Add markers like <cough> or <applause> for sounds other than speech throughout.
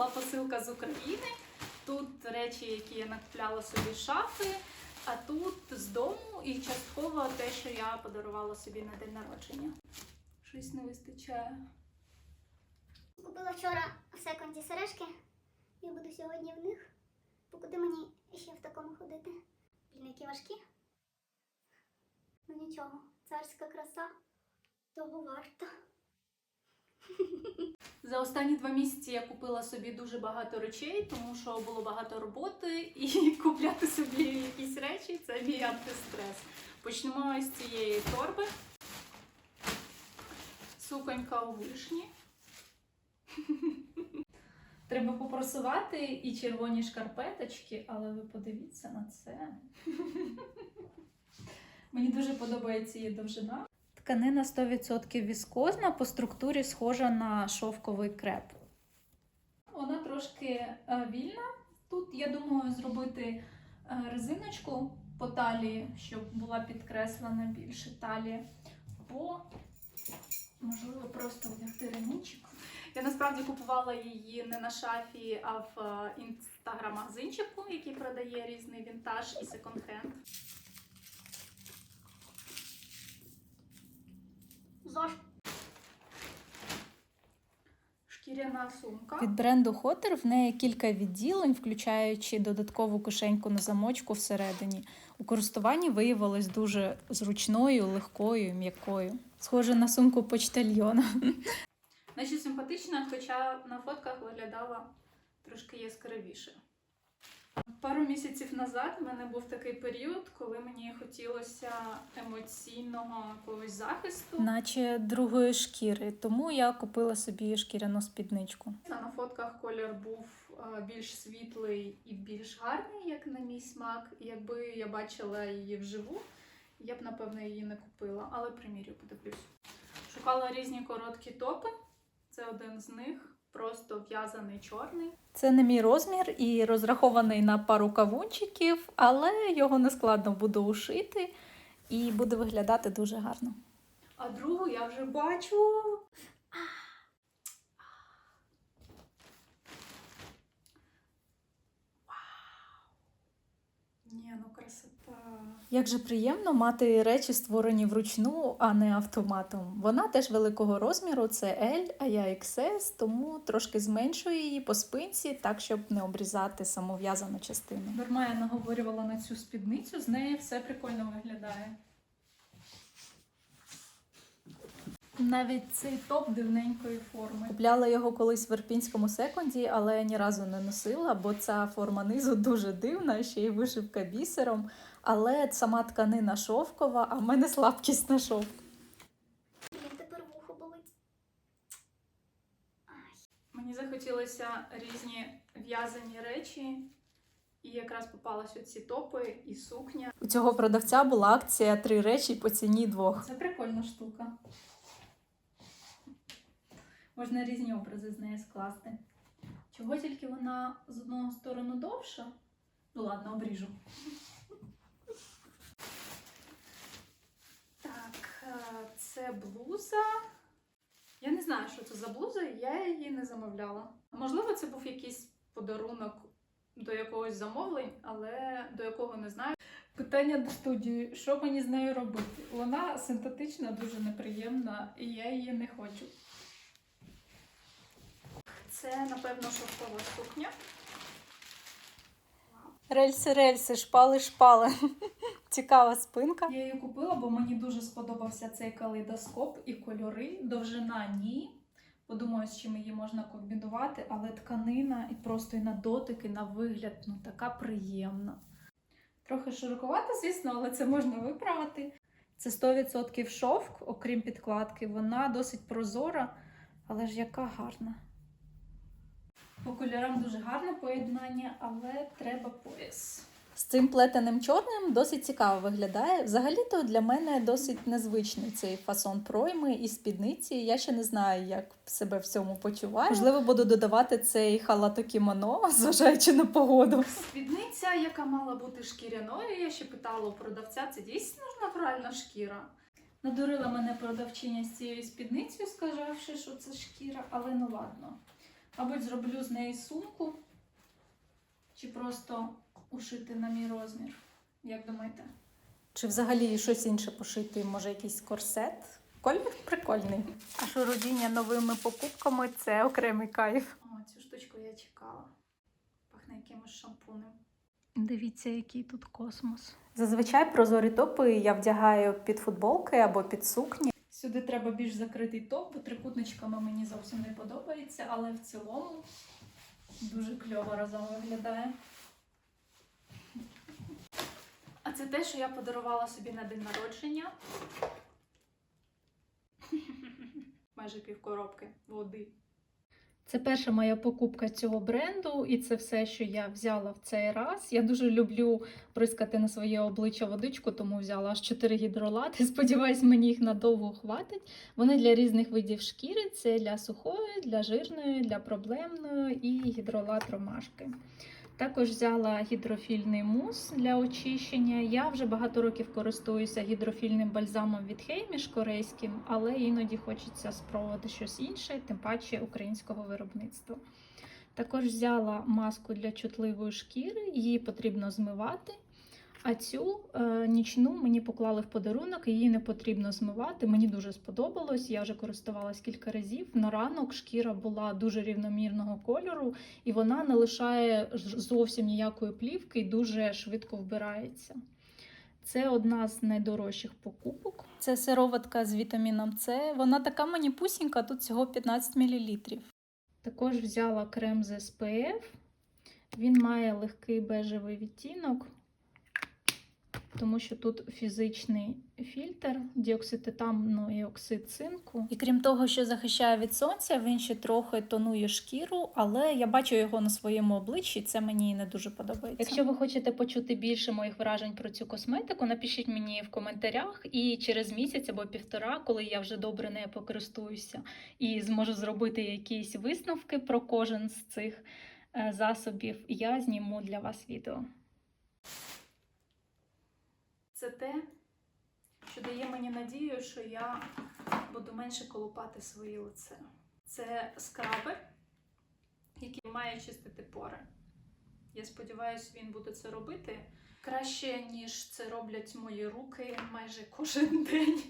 приїхала посилка з України. Тут речі, які я накупляла собі шафи, а тут з дому і частково те, що я подарувала собі на день народження. Щось не вистачає. Купила вчора в секонді сережки. Я буду сьогодні в них. Покуди мені ще в такому ходити? Які важкі. Ну нічого, царська краса того варта. За останні два місяці я купила собі дуже багато речей, тому що було багато роботи, і <laughs> купляти собі якісь речі це мій антистрес. Почнемо з цієї торби. Суконька у вишні. <laughs> Треба попросувати і червоні шкарпеточки, але ви подивіться на це. <laughs> Мені дуже подобається її довжина. Тканина 100% віскозна, по структурі схожа на шовковий креп. Вона трошки е, вільна. Тут, я думаю, зробити е, резиночку по талії, щоб була підкреслена більше талія. Або, можливо, просто вдягти ремінчик. Я насправді купувала її не на шафі, а в е, інстаграм-магазинчику, який продає різний вінтаж і секонд-хенд. Зож. Шкіряна сумка. Від бренду Hotter в неї кілька відділень, включаючи додаткову кишеньку на замочку всередині. У користуванні виявилось дуже зручною, легкою м'якою. Схоже на сумку почтальйона. Значить, симпатична, хоча на фотках виглядала трошки яскравіше. Пару місяців назад в мене був такий період, коли мені хотілося емоційного якогось захисту. наче другої шкіри. Тому я купила собі шкіряну спідничку. На фотках колір був е, більш світлий і більш гарний, як на мій смак. Якби я бачила її вживу, я б напевно її не купила, але примірю подивлюсь. Шукала різні короткі топи. Це один з них, просто в'язаний чорний. Це не мій розмір і розрахований на пару кавунчиків, але його не складно буде ушити і буде виглядати дуже гарно. А другу я вже бачу. Ні, ну. Як же приємно мати речі, створені вручну, а не автоматом. Вона теж великого розміру, це L, а я XS, тому трошки зменшую її по спинці, так щоб не обрізати саму в'язану частину. Дарма я наговорювала на цю спідницю, з неї все прикольно виглядає. Навіть цей топ дивненької форми. Купляла його колись в Ірпінському секонді, але ні разу не носила, бо ця форма низу дуже дивна, ще й вишивка бісером. Але сама тканина шовкова, а в мене слабкість на шовк. Тепер вухо болить. Ай. Мені захотілося різні в'язані речі, і якраз попалась оці топи і сукня. У цього продавця була акція три речі по ціні двох. Це прикольна штука. Можна різні образи з неї скласти. Чого тільки вона з одного сторону довша? Ну ладно, обріжу. Так, е, це блуза. Я не знаю, що це за блуза, я її не замовляла. Можливо, це був якийсь подарунок до якогось замовлень, але до якого не знаю. Питання до студії: що мені з нею робити? Вона синтетична, дуже неприємна, і я її не хочу. Це, напевно, шовкова сукня. Рельси, рельси, шпали, шпали. Цікава спинка. Я її купила, бо мені дуже сподобався цей калейдоскоп і кольори. Довжина ні. Подумаю, з чим її можна комбінувати, але тканина і просто і на дотик, і на вигляд ну така приємна. Трохи широковата, звісно, але це можна виправити. Це 100% шовк, окрім підкладки. Вона досить прозора, але ж яка гарна. По кольорам дуже гарне поєднання, але треба пояс. З цим плетеним чорним досить цікаво виглядає. Взагалі-то для мене досить незвичний цей фасон пройми і спідниці. Я ще не знаю, як себе в цьому почуваю. Можливо, буду додавати цей халато-кімоно, <laughs> зважаючи на погоду. Спідниця, яка мала бути шкіряною, я ще питала у продавця, це дійсно ж натуральна шкіра. Надурила мене продавчиня з цією спідницею, сказавши, що це шкіра, але ну ладно. Мабуть, зроблю з неї сумку. Чи просто ушити на мій розмір. Як думаєте? Чи взагалі щось інше пошити, може якийсь корсет? Колір прикольний. А шурудіння новими покупками це окремий кайф. О, цю штучку я чекала. Пахне якимось шампунем. Дивіться, який тут космос. Зазвичай прозорі топи я вдягаю під футболки або під сукні. Сюди треба більш закритий топ, бо трикутничками мені зовсім не подобається, але в цілому дуже кльово разом виглядає. А це те, що я подарувала собі на день народження. <laughs> Майже півкоробки води. Це перша моя покупка цього бренду, і це все, що я взяла в цей раз. Я дуже люблю прискати на своє обличчя водичку, тому взяла аж 4 гідролати. <laughs> Сподіваюсь, мені їх надовго хватить. Вони для різних видів шкіри: це для сухої, для жирної, для проблемної і гідролат ромашки. Також взяла гідрофільний мус для очищення. Я вже багато років користуюся гідрофільним бальзамом від Хейміш корейським, але іноді хочеться спробувати щось інше, тим паче українського виробництва. Також взяла маску для чутливої шкіри, її потрібно змивати. А цю е, нічну мені поклали в подарунок, її не потрібно змивати. Мені дуже сподобалось. Я вже користувалась кілька разів. На ранок шкіра була дуже рівномірного кольору, і вона не лишає зовсім ніякої плівки і дуже швидко вбирається. Це одна з найдорожчих покупок. Це сироватка з вітаміном С. Вона така мені пусінька, тут всього 15 мл. Також взяла крем з SPF. Він має легкий бежевий відтінок, тому що тут фізичний фільтр, діоксид титану і оксид цинку. І крім того, що захищає від сонця, він ще трохи тонує шкіру, але я бачу його на своєму обличчі, це мені не дуже подобається. Якщо ви хочете почути більше моїх вражень про цю косметику, напишіть мені в коментарях, і через місяць або півтора, коли я вже добре нею покористуюся і зможу зробити якісь висновки про кожен з цих е, засобів, я зніму для вас відео. Це те, що дає мені надію, що я буду менше колупати своє лице. Це скрабер, який має чистити пори. Я сподіваюся, він буде це робити краще, ніж це роблять мої руки майже кожен день.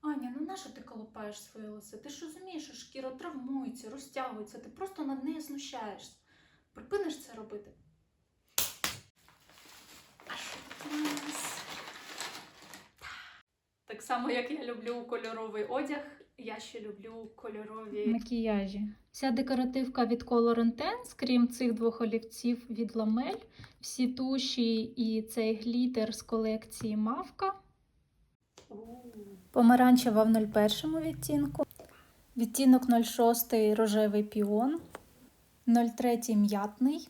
Аня, ну нащо ти колупаєш своє лице? Ти ж розумієш, що шкіра травмується, розтягується, ти просто над нею знущаєшся. Припиниш це робити. А що тут у нас? Так само, як я люблю кольоровий одяг, я ще люблю кольорові макіяжі. Ця декоративка від Color Intense, крім цих двох олівців від Ламель, всі туші і цей глітер з колекції Мавка. Помаранчева в 01 відтінку, відтінок 06 рожевий піон, 03 м'ятний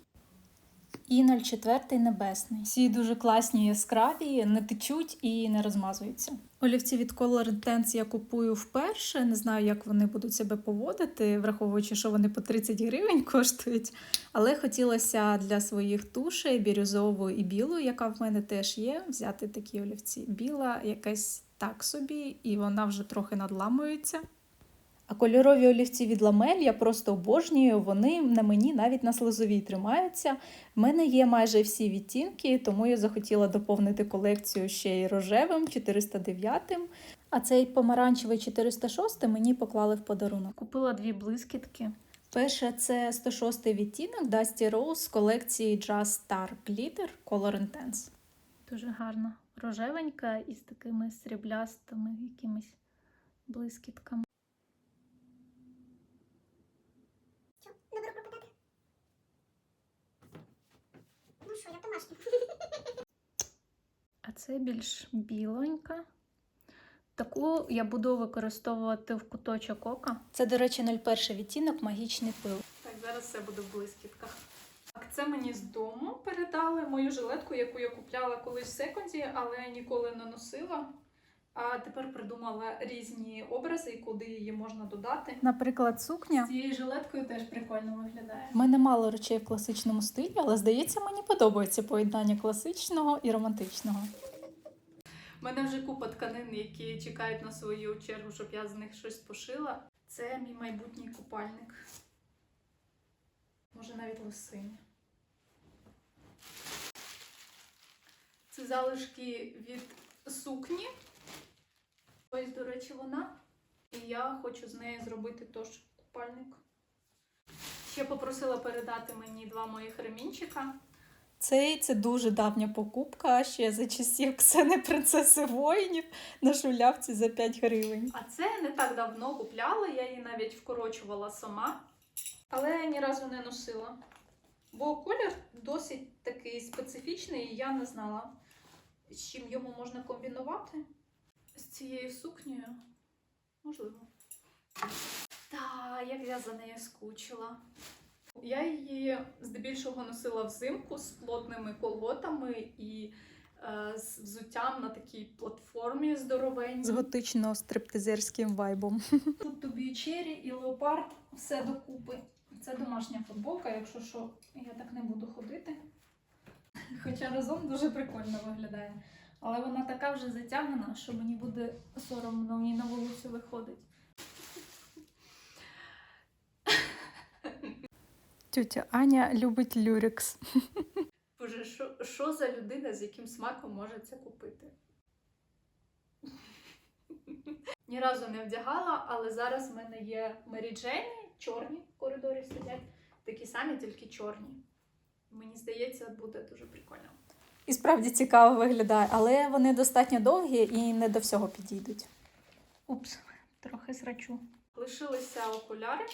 і 04 небесний. Всі дуже класні яскраві, не течуть і не розмазуються. Олівці від Color Intense я купую вперше. Не знаю, як вони будуть себе поводити, враховуючи, що вони по 30 гривень коштують. Але хотілося для своїх тушей бірюзову і білу, яка в мене теж є, взяти такі олівці. Біла якась так собі, і вона вже трохи надламується. А кольорові олівці від ламель я просто обожнюю. Вони на мені навіть на слизовій тримаються. В мене є майже всі відтінки, тому я захотіла доповнити колекцію ще й рожевим 409. А цей помаранчевий 406 мені поклали в подарунок. Купила дві блискітки. Перше це 106 відтінок Dusty Rose з колекції Just Star Glitter Color Intense. Дуже гарна. Рожевенька із такими сріблястими якимись блискітками. Що, добро пропитати? Ну що, я домашня. А це більш біленька. Таку я буду використовувати в куточок ока. Це, до речі, 01 відтінок магічний пил. Так, зараз все буде в блискітках. Так, це мені з дому передали мою жилетку, яку я купляла колись в секунді, але ніколи не носила. А тепер придумала різні образи, і куди її можна додати. Наприклад, сукня. З цією жилеткою теж прикольно виглядає. У мене мало речей в класичному стилі, але здається, мені подобається поєднання класичного і романтичного. У мене вже купа тканин, які чекають на свою чергу, щоб я з них щось пошила. Це мій майбутній купальник. Може навіть лосині. Це залишки від сукні. Ось, до речі, вона. І я хочу з неї зробити теж купальник. Ще попросила передати мені два моїх ремінчика. Цей це дуже давня покупка, ще за часів Ксени принцеси воїнів на шулявці за 5 гривень. А це не так давно купляла, я її навіть вкорочувала сама, але ні разу не носила. Бо колір досить такий специфічний, і я не знала, з чим йому можна комбінувати. З цією сукнею. Можливо. Та, як я за нею скучила. Я її здебільшого носила взимку з плотними колготами і е, з взуттям на такій платформі здоровенній. З готично стриптизерським вайбом. <laughs> Тут тобі чері і леопард, все докупи. Це домашня футболка, якщо що, я так не буду ходити. Хоча разом дуже прикольно виглядає. Але вона така вже затягнена, що мені буде соромно в ній на вулицю виходить. Тетя Аня любить люрекс. Боже, що, що за людина, з яким смаком може це купити? Ні разу не вдягала, але зараз в мене є Мері Джейні, чорні в коридорі сидять, такі самі, тільки чорні. Мені здається, буде дуже прикольно. І справді цікаво виглядає, але вони достатньо довгі і не до всього підійдуть. Упс, трохи срачу. Лишилися окуляри.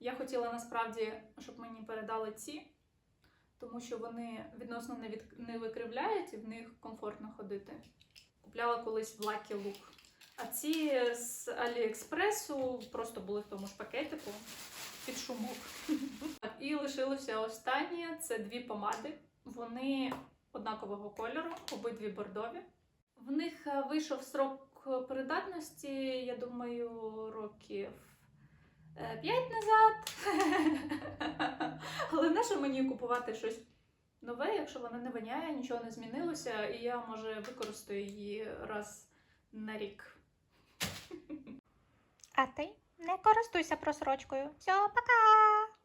Я хотіла насправді, щоб мені передали ці, тому що вони відносно не, від... не викривляють і в них комфортно ходити. Купляла колись в Lucky Look. А ці з Аліекспресу просто були в тому ж пакетику під шумок. <laughs> І лишилося останнє це дві помади. Вони однакового кольору, обидві бордові. В них е, вийшов срок придатності, я думаю, років 5 назад. <laughs> Але нащо мені купувати щось нове, якщо вона не воняє, нічого не змінилося, і я може використаю її раз на рік. А ти не користуйся просрочкою. Все, пока!